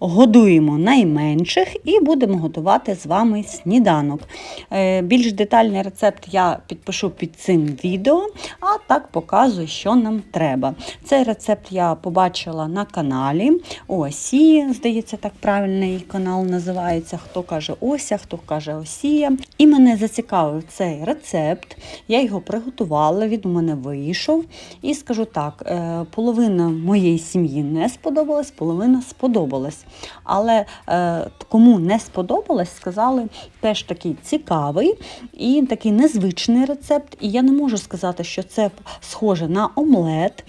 годуємо найменших і будемо готувати з вами сніданок. Е, Більш детальний рецепт я підпишу під цим відео, а так показую, що нам треба. Цей рецепт я побачила на каналі Осії, здається, так правильно її канал називається. Хто каже Ося, хто каже Осія. І мене зацікавив цей рецепт. Я його приготувала, він у мене вийшов. І скажу так: е, половина моєї сім'ї не сподобалась, половина сподобалась. Але е, кому не сподобалось, сказали, теж такий цікавий і такий незвичний рецепт. І я не можу сказати, що це схоже на омлет.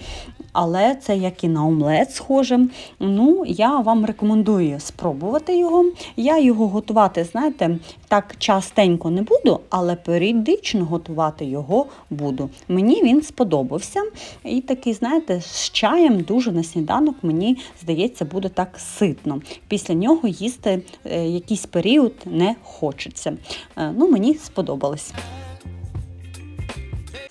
Але це як і на омлет схоже. Ну, я вам рекомендую спробувати його. Я його готувати, знаєте, так частенько не буду, але періодично готувати його буду. Мені він сподобався. І такий, знаєте, з чаєм дуже на сніданок, мені здається, буде так ситно. Після нього їсти е, якийсь період не хочеться. Е, Ну, мені сподобалось.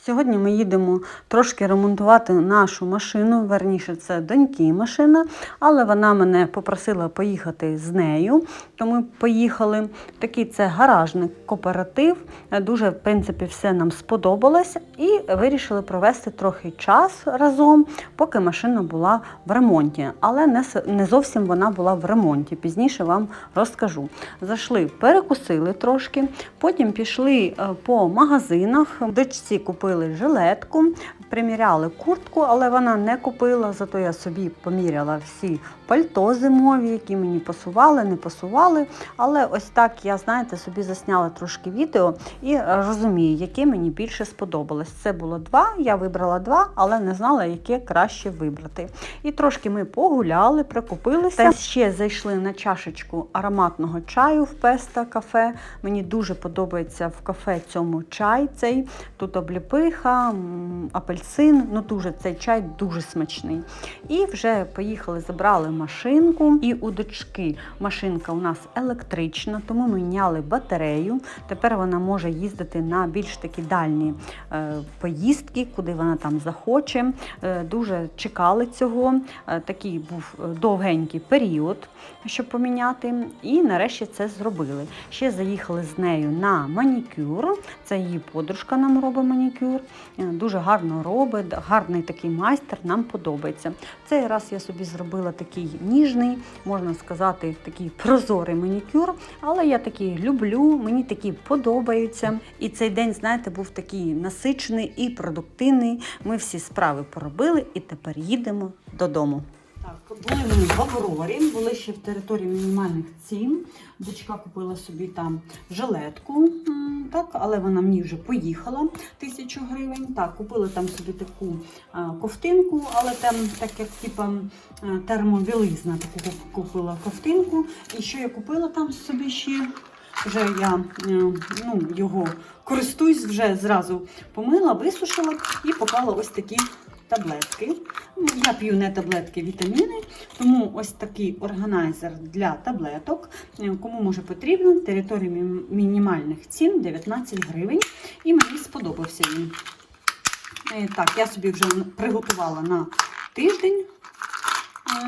Сьогодні ми їдемо трошки ремонтувати нашу машину. Верніше, це доньки машина, але вона мене попросила поїхати з нею. То ми поїхали. Такий це гаражний кооператив. Дуже, в принципі, все нам сподобалось і вирішили провести трохи час разом, поки машина була в ремонті. Але не, зовсім вона була в ремонті. Пізніше вам розкажу. Зайшли, перекусили трошки, потім пішли е, по магазинах. Дочці купили жилетку, приміряли куртку, але вона не купила, зато я собі поміряла всі пальто зимові, які мені пасували, не пасували. Але ось так я, знаєте, собі засняла трошки відео і е, розумію, яке мені більше сподобалось. Це було два, я вибрала два, але не знала, яке краще вибрати. І трошки ми погуляли, прикупилися. Та ще зайшли на чашечку ароматного чаю в Песта кафе. Мені дуже подобається в кафе цьому чай цей. Тут обліпиха, м, апельсин. Ну дуже цей чай дуже смачний. І вже поїхали, забрали машинку. І у дочки машинка у нас електрична, тому ми міняли батарею. Тепер вона може їздити на більш такі дальні е, поїздки, куди вона там захоче. Е, дуже чекали цього. Е, такий був довгенький період, щоб поміняти. І нарешті це зробили. Ще заїхали з нею на манікюр. Це її подружка нам робить манікюр. Е, Дуже гарно робить, гарний такий майстер, нам подобається. Цей раз я собі зробила такий ніжний, можна сказати, такий прозорий манікюр, але я такий люблю, мені такі подобаються. І цей день, знаєте, був такий насичений і продуктивний. Ми всі справи поробили і тепер їдемо додому. Так, були ми в Аврорі, були ще в території мінімальних цін. Дочка купила собі там жилетку, так, але вона мені вже поїхала тисячу гривень. Так, купила там собі таку ковтинку, але там так як типа термобілизна, таку купила ковтинку. І що я купила там собі ще? Вже я ну, його користуюсь, вже зразу помила, висушила і поклала ось такі таблетки. Я п'ю не таблетки, вітаміни, тому ось такий органайзер для таблеток. Кому може потрібно, територія мінімальних цін 19 гривень. І мені сподобався він. Е, Так, я собі вже приготувала на тиждень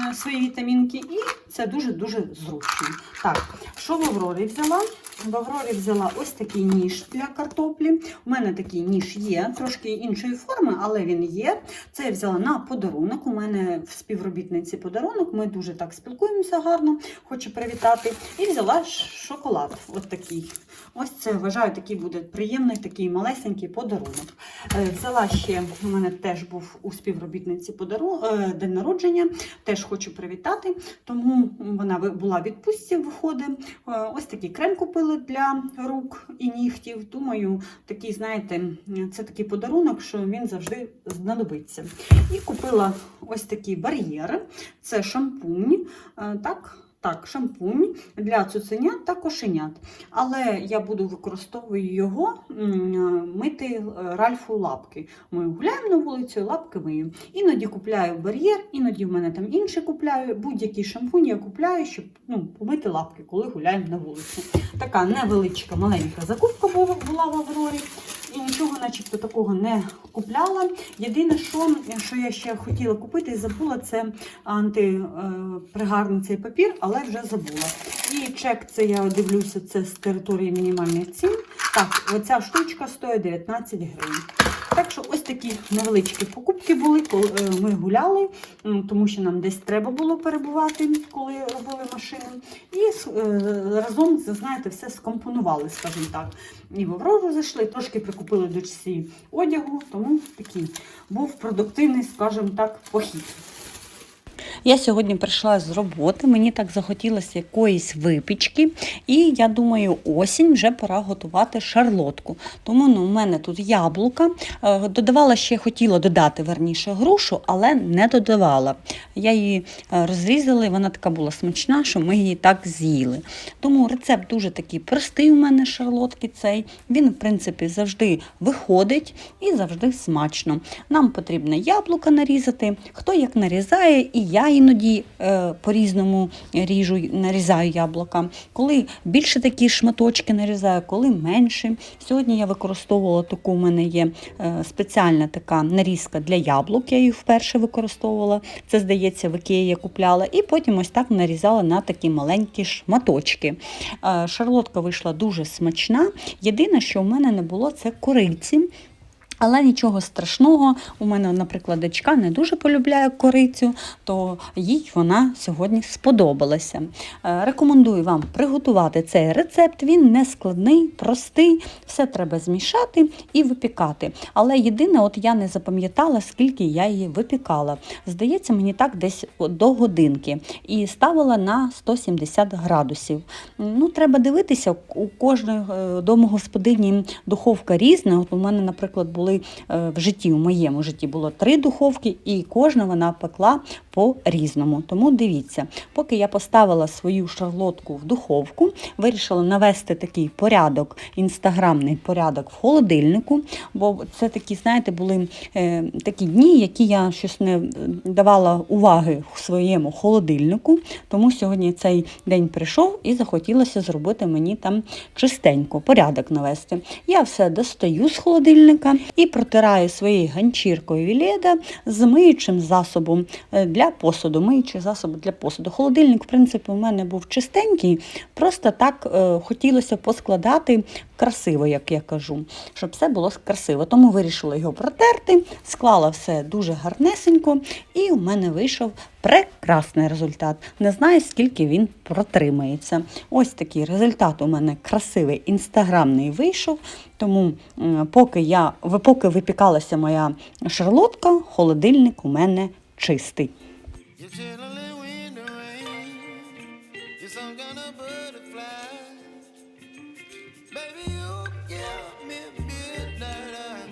е, свої вітамінки, і це дуже-дуже зручно. Так, що в Аврорі взяла? В Аврорі взяла ось такий ніж для картоплі. У мене такий ніж є, трошки іншої форми, але він є. Це я взяла на подарунок. У мене в співробітниці подарунок. Ми дуже так спілкуємося гарно, хочу привітати. І взяла шоколад. Ось такий. Ось це вважаю, такий буде приємний, такий малесенький подарунок. Е, Взяла ще, у мене теж був у співробітниці подару... е, день народження, теж хочу привітати, тому вона була в відпустці, виходить. Е, Ось такий крем купили для рук і нігтів. Думаю, такий, знаєте, це такий подарунок, що він завжди знадобиться. І купила ось такий бар'єр, це шампунь. е, Так, так, шампунь для цуценят та кошенят. Але я буду використовую його мити е, Ральфу лапки. Ми гуляємо на вулицю, лапки мию. Іноді купляю бар'єр, іноді в мене там інший купляю. Будь-який шампунь я купляю, щоб ну, помити лапки, коли гуляємо на вулиці. Така невеличка, маленька закупка була в Аврорі. І нічого, начебто, такого не купляла. Єдине, що, що я ще хотіла купити і забула, це антипригарний цей папір, але вже забула. І чек, це я дивлюся, це з території мінімальних цін. Так, оця штучка стоїть 19 гривень. Так що ось такі невеличкі покупки були, коли е, ми гуляли, тому що нам десь треба було перебувати, коли робили машину. І е, разом, знаєте, все скомпонували, скажімо так. І в Аврору зайшли, трошки прикупили дочці одягу, тому такий був продуктивний, скажімо так, похід. Я сьогодні прийшла з роботи, мені так захотілося якоїсь випічки, і я думаю, осінь вже пора готувати шарлотку. Тому ну, у мене тут яблука. Е, Додавала ще хотіла додати верніше грушу, але не додавала. Я її е, розрізала, і вона така була смачна, що ми її так з'їли. Тому рецепт дуже такий простий у мене шарлотки цей. Він, в принципі, завжди виходить і завжди смачно. Нам потрібно яблука нарізати. Хто як нарізає, і я іноді е, по-різному ріжу, нарізаю яблука. Коли більше такі шматочки нарізаю, коли менше. Сьогодні я використовувала таку, у мене є е, спеціальна така нарізка для яблук, я їх вперше використовувала. Це, здається, в Ікеї я купляла. І потім ось так нарізала на такі маленькі шматочки. Е, Шарлотка вийшла дуже смачна. Єдине, що в мене не було, це кориці. Але нічого страшного. У мене, наприклад, дочка не дуже полюбляє корицю, то їй вона сьогодні сподобалася. Е, Рекомендую вам приготувати цей рецепт. Він не складний, простий, все треба змішати і випікати. Але єдине, от я не запам'ятала, скільки я її випікала. Здається, мені так десь до годинки. І ставила на 170 градусів. Ну, треба дивитися, у кожної е, домогосподині духовка різна. От у мене, наприклад, були е, в житті, в моєму житті було три духовки, і кожна вона пекла по-різному. Тому дивіться, поки я поставила свою шарлотку в духовку, вирішила навести такий порядок, інстаграмний порядок в холодильнику, бо це такі, знаєте, були е, такі дні, які я щось не давала уваги своєму холодильнику. Тому сьогодні цей день прийшов і захотілося зробити мені там чистенько, порядок навести. Я все достаю з холодильника і протираю своєю ганчіркою Віледа з миючим засобом е, для посуду. Миючий засоб для посуду. Холодильник, в принципі, у мене був чистенький, просто так е, хотілося поскладати красиво, як я кажу, щоб все було красиво. Тому вирішила його протерти, склала все дуже гарнесенько, і у мене вийшов прекрасний результат. Не знаю, скільки він протримається. Ось такий результат у мене красивий, інстаграмний вийшов. Тому м, поки я поки випікалася моя шарлотка, холодильник у мене чистий. You chilling in the rain. You're some kind of butterfly. Baby, you give me midnight.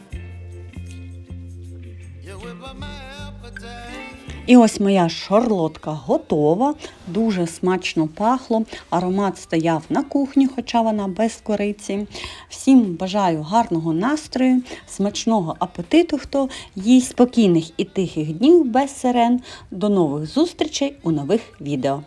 You whip up my appetite. І ось моя шарлотка готова, дуже смачно пахло. Аромат стояв на кухні, хоча вона без кориці. Всім бажаю гарного настрою, смачного апетиту, хто їсть спокійних і тихих днів без сирен. До нових зустрічей у нових відео.